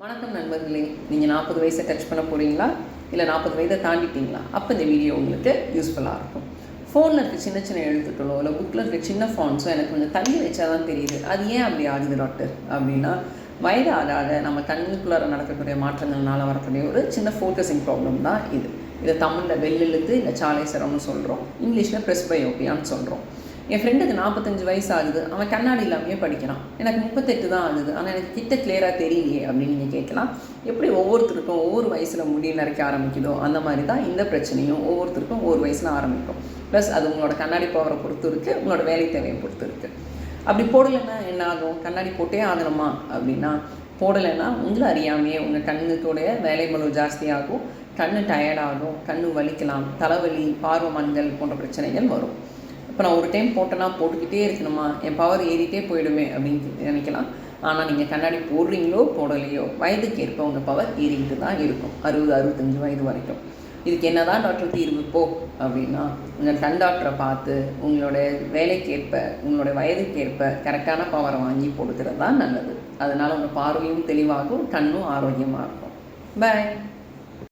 வணக்கம் நண்பர்களே. நீங்கள் நாற்பது வயசை டச் பண்ண போகிறீங்களா இல்லை நாற்பது வயதை தாண்டிட்டீங்களா? அப்போ இந்த வீடியோ உங்களுக்கு யூஸ்ஃபுல்லாக இருக்கும். ஃபோனில் இருக்க சின்ன சின்ன எழுத்துக்களோ இல்லை புக்கில் இருக்க சின்ன ஃபான்ஸோ எனக்கு கொஞ்சம் தள்ளி வச்சா தான் தெரியுது. அது ஏன் அப்படி ஆகுது டாக்டர் அப்படின்னா வயது ஆகாத நம்ம கண்ணுக்குள்ளார நடக்கக்கூடிய மாற்றங்கள்னால வரக்கூடிய ஒரு சின்ன ஃபோக்கஸிங் ப்ராப்ளம் தான் இது. இதை தமிழில் வெள்ளெழுத்து இல்லை சாலை சிரமம்னு சொல்கிறோம் இங்கிலீஷில் ப்ரெஸ் ப்ரெஸ்பயோபியான்னு சொல்கிறோம் என் ஃப்ரெண்டுக்கு நாற்பத்தஞ்சு வயசு ஆகுது. அவன் கண்ணாடி இல்லாமையே படிக்கிறான். எனக்கு முப்பத்தெட்டு தான் ஆகுது. ஆனால் எனக்கு கிட்ட கிளியராக தெரியலையே அப்படின்னு நீங்கள் கேட்கலாம். எப்படி ஒவ்வொருத்தருக்கும் ஒவ்வொரு வயசில் முடி நிறைக்க ஆரம்பிக்குதோ அந்த மாதிரி தான் இந்த பிரச்சனையும் ஒவ்வொருத்தருக்கும் ஒவ்வொரு வயசில் ஆரம்பிக்கும். ப்ளஸ் அது உங்களோட கண்ணாடி பவரை பொறுத்து இருக்குது உங்களோட வேலை தேவையை பொறுத்து இருக்குது அப்படி போடலைன்னா என்ன ஆகும்? கண்ணாடி போட்டே ஆகணுமா? அப்படின்னா போடலைன்னா உங்களை அறியாமையே உங்கள் கண்ணுக்குடைய வேலை மலு ஜாஸ்தியாகும் கண்ணு டயர்டாகும் கண்ணு வலிக்கலாம். தலைவலி பார்வை மஞ்சள் போன்ற பிரச்சனைகள் வரும். இப்போ நான் ஒரு டைம் போட்டேன்னா போட்டுக்கிட்டே இருக்கணுமா? என் பவர் ஏறிட்டே போயிடுமே அப்படின்னு நினைக்கலாம். ஆனால் நீங்கள் கண்ணாடி போடுறீங்களோ போடலையோ வயதுக்கு ஏற்ப உங்கள் பவர் ஏறிக்கிட்டு தான் இருக்கும். அறுபது அறுபத்தஞ்சு வயது வரைக்கும். இதுக்கு என்ன தான் டாக்டர் தீர்வு? போ அப்படின்னா உங்கள் கண் டாக்டரை பார்த்து உங்களோட வேலைக்கேற்ப உங்களோட வயதுக்கேற்ப கரெக்டான பவரை வாங்கி கொடுக்கறது தான் நல்லது. அதனால் உங்கள் பார்வையும் தெளிவாகும் கண்ணும் ஆரோக்கியமாக இருக்கும். பாய்